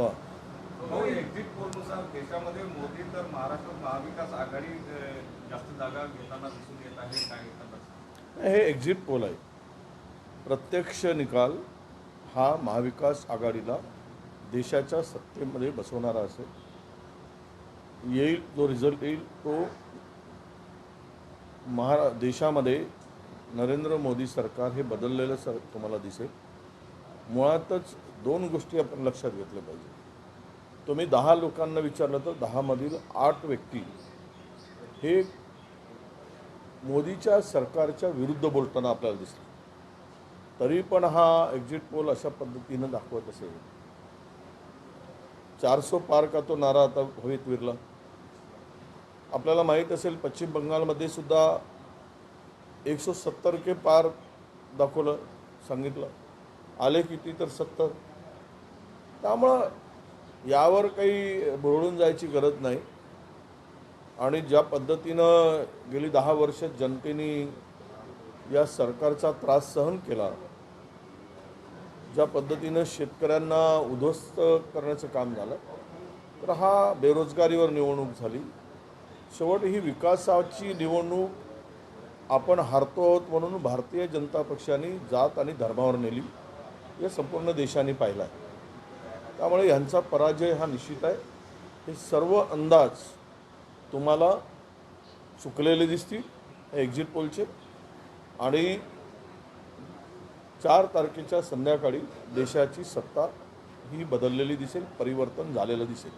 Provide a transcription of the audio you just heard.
वा भाऊ एक्झिट पोलनुसार देशामध्ये मोदी तर महाराष्ट्रात महाविकास आघाडी जास्त जागा घेताना दिसून येत आहे काय करतात हे एक्झिट पोल आहे. प्रत्यक्ष निकाल हा महाविकास आघाडीला देशाच्या सत्तेमध्ये बसवणारा असेल. येईल जो रिझल्ट येईल तो महा देशामध्ये नरेंद्र मोदी सरकार हे बदललेलं सर तुम्हाला दिसेल. मुळातच दोन गोष्टी आपण लक्षात घेतल्या पाहिजे. तुम्ही दहा लोकांना विचारलं तर दहामधील आठ व्यक्ती हे मोदीच्या सरकारच्या विरुद्ध बोलताना आपल्याला दिसलं. तरी पण हा एक्झिट पोल अशा पद्धतीनं दाखवत असेल. चारसो पार का तो नारा आता हवेत विरला? आपल्याला माहीत असेल पश्चिम बंगालमध्ये सुद्धा एकशे सत्तर के पार दाखवलं सांगितलं. आले किती तर सत्तर. त्यामुळं यावर काही बोलून जायची गरज नाही. आणि ज्या पद्धतीनं गेली दहा वर्ष जनतेने या सरकारचा त्रास सहन केला ज्या पद्धतीनं शेतकऱ्यांना उद्ध्वस्त करण्याचं काम झालं तर हा बेरोजगारीवर निवडणूक झाली. शेवट ही विकासाची निवडणूक आपण हारतो आहोत म्हणून भारतीय जनता पक्षाने जात आणि धर्मावर नेली. हे संपूर्ण देशाने पाहिलं आहे. त्यामुळे ह्यांचा पराजय हा निश्चित आहे. हे सर्व अंदाज तुम्हाला चुकलेले दिसतील एक्झिट पोलचे आणि चार तारखेच्या संध्याकाळी देशाची सत्ता ही बदललेली दिसेल परिवर्तन झालेलं दिसेल.